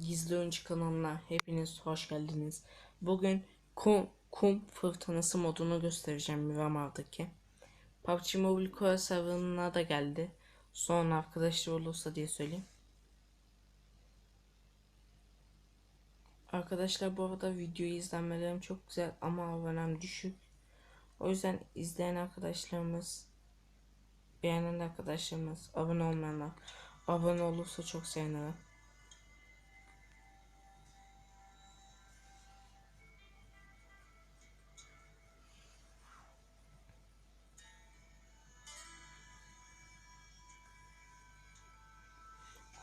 Gizli Oyuncu kanalına hepiniz hoş geldiniz. Bugün kum, kum fırtınası modunu göstereceğim Miramar'daki. PUBG Mobile Core serverına da geldi. Sonra arkadaşlar olursa diye söyleyeyim. Arkadaşlar bu arada videoyu izlenmelerim çok güzel ama abonem düşük. O yüzden izleyen arkadaşlarımız, beğenen arkadaşlarımız, abone olmayanlar abone olursa çok sevinirim.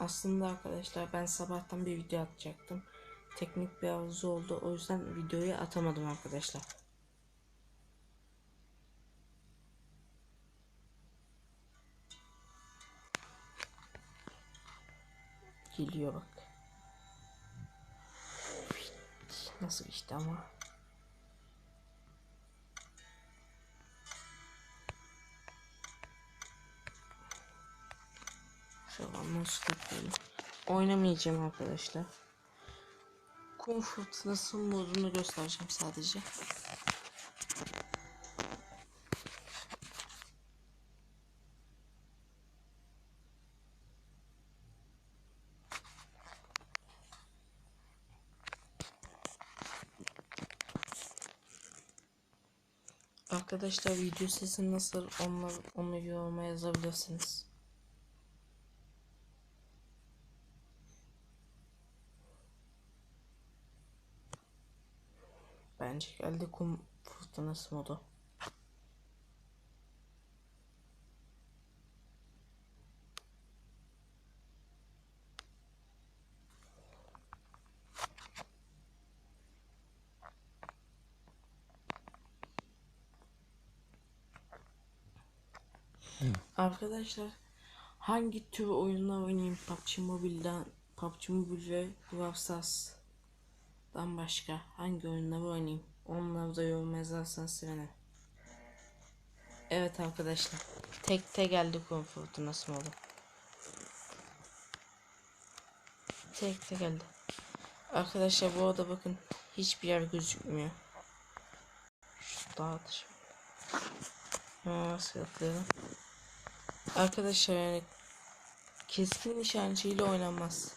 Aslında arkadaşlar ben sabahtan bir video atacaktım. Teknik bir arıza oldu. O yüzden videoyu atamadım arkadaşlar. Geliyor bak. Nasıl işte ama. Yapayım? Oynamayacağım arkadaşlar. Kum fırtınası modunu göstereceğim sadece. Arkadaşlar video sesi nasıl onlar onu yoruma yazabilirsiniz. Bence. Geldi kum fırtınası modu. Arkadaşlar hangi tür oyunlar oynayayım? PUBG Mobile'den PUBG Mobile ve Brawl Stars'dan başka hangi oyunları oynayayım onları da yorum yazarsanız sevinirim. Evet arkadaşlar tek tek geldi kum fırtınası modu. Tek tek geldi. Arkadaşlar bu arada bakın hiçbir yer gözükmüyor. Şu dağıtış. Nasıl yapıyorum? Arkadaşlar yani keskin nişancıyla oynanmaz.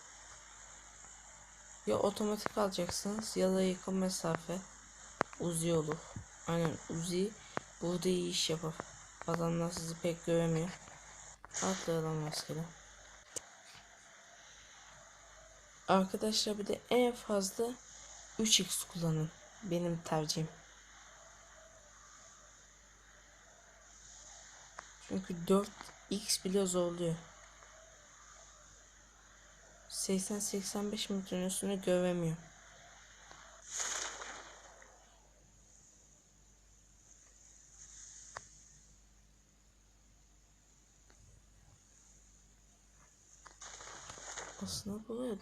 Ya otomatik alacaksınız ya da yakın mesafe Uzi olur. Aynen Uzi burada iyi iş yapar. Adamlar sizi pek göremiyor. Atlayalım maskeli. Arkadaşlar bir de en fazla 3x kullanın. Benim tercihim. Çünkü 4x bile zorluyor. 80-85 metrenin üstünü göremiyor.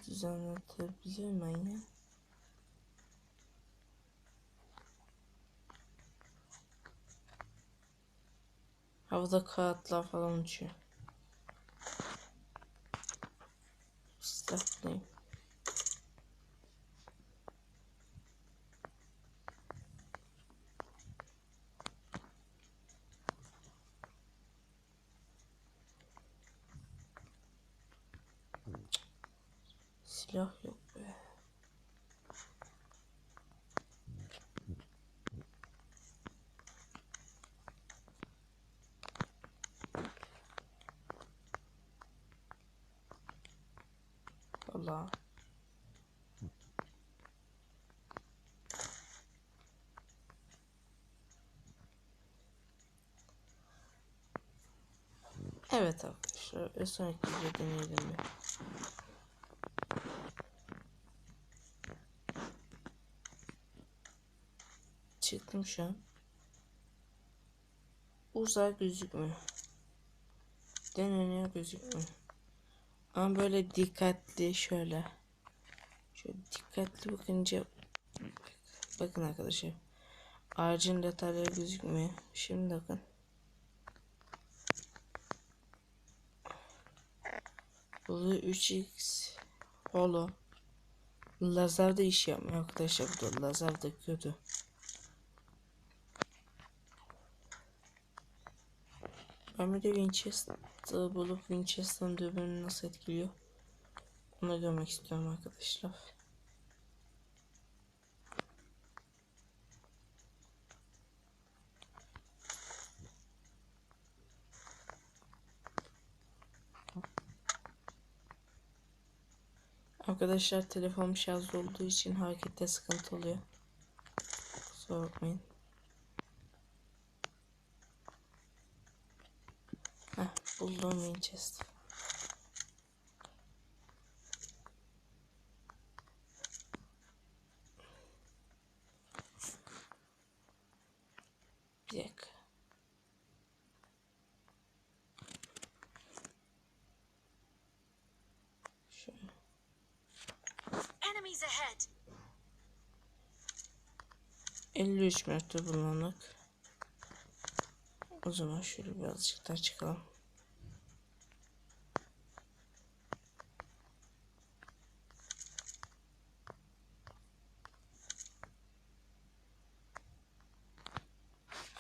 Aslında buraya düzenletebilirim ben ya. Havada kağıtlar falan uçuyor. Silahlayayım. Silah yok be. Allah. Evet arkadaşlar sonraki videoda deneyelim bir. Çıktım şu gözükmüyor. Deneniyor gözükmüyor. Ama böyle dikkatli şöyle. Şöyle dikkatli bakınca bakın arkadaşlar. Ağacın detayları gözükmüyor. Şimdi bakın. Burada 3x holo Lazer de iş yapmıyor arkadaşlar burada. Lazer de kötü. Ben bir de Winchester bulup Winchester'ın dürbünü nasıl etkiliyor? Onu görmek istiyorum arkadaşlar. Arkadaşlar telefonum şarj olduğu için harekette sıkıntı oluyor. Kusura. Heh, buldum Winchester. Bir dakika. Şöyle. Enemies ahead. 53 metre bulunanlık. O zaman şöyle birazcık daha çıkalım.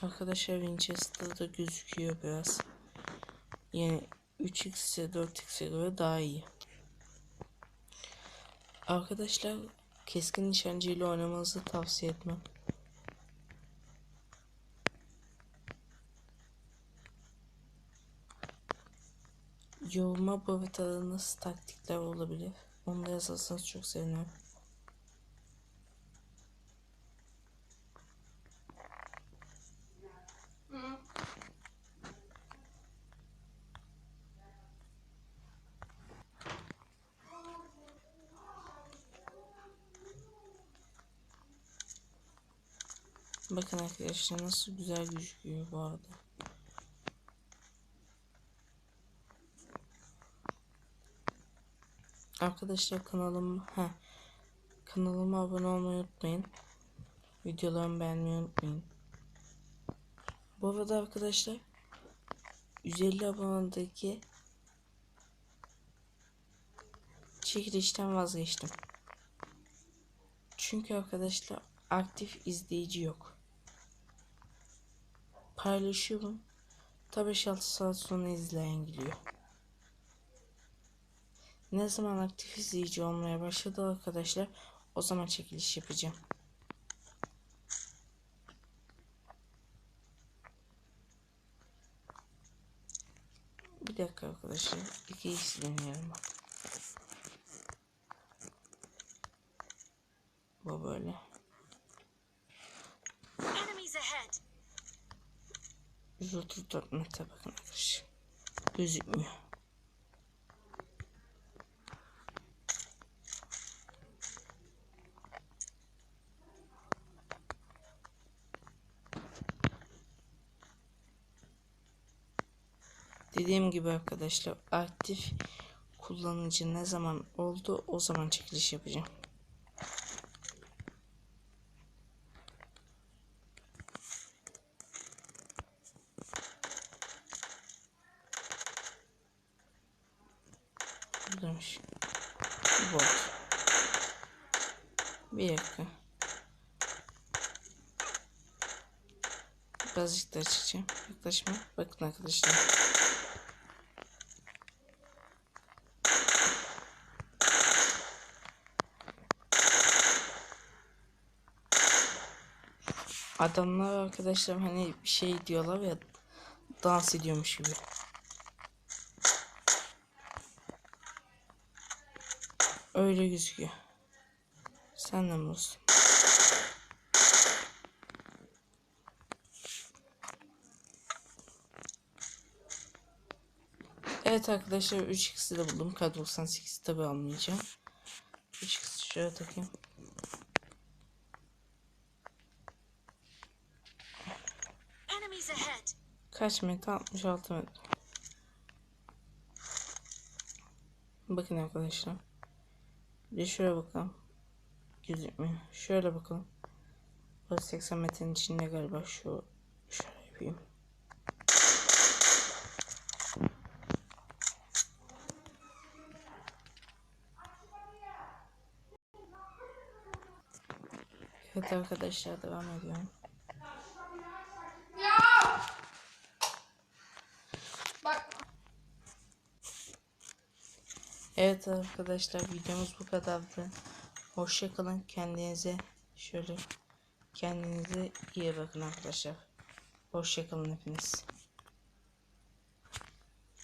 Arkadaşlar Winchester'da gözüküyor biraz. Yani 3x'e 4x'e göre daha iyi. Arkadaşlar keskin nişancıyla oynamanızı tavsiye etmem. Yoruma bavitalınız taktikler olabilir. Onu da yazarsanız çok sevinirim. Bakın arkadaşlar nasıl güzel gözüküyor bu arada. Arkadaşlar kanalım ha kanalıma abone olmayı unutmayın. Videolarımı beğenmeyi unutmayın. Bu arada arkadaşlar 150 abonedeki çekilişten vazgeçtim. Çünkü arkadaşlar aktif izleyici yok. Paylaşıyorum. Tabi 5-6 saat sonra izleyen geliyor. Ne zaman aktif izleyici olmaya başladı arkadaşlar o zaman çekiliş yapacağım. Bir dakika arkadaşlar. İki x deneyelim. Bu böyle. Enemies ahead. 134 metre bakın arkadaşlar. Gözükmüyor. Dediğim gibi arkadaşlar aktif kullanıcı ne zaman oldu o zaman çekiliş yapacağım. Buradaymış. Bot. Bir dakika. Birazcık daha çıkacağım. Yaklaşma. Bakın arkadaşlar. Adamlar arkadaşlar hani bir şey diyorlar ya dans ediyormuş gibi. Öyle gözüküyor. Sen de olsun? Evet arkadaşlar 3x'i de buldum. K98'i tabi almayacağım. 3x'i şöyle takayım. Enemies ahead. Kaç metre? 66 metre. Bakın arkadaşlar. Bir şöyle bakalım. Gözükmüyor. Şöyle bakalım. Burası 80 metrenin içinde galiba şu şöyle yapayım. Evet arkadaşlar devam ediyorum. Evet arkadaşlar videomuz bu kadardı. Hoşça kalın. Kendinize şöyle kendinize iyi bakın arkadaşlar. Hoşça kalın hepiniz.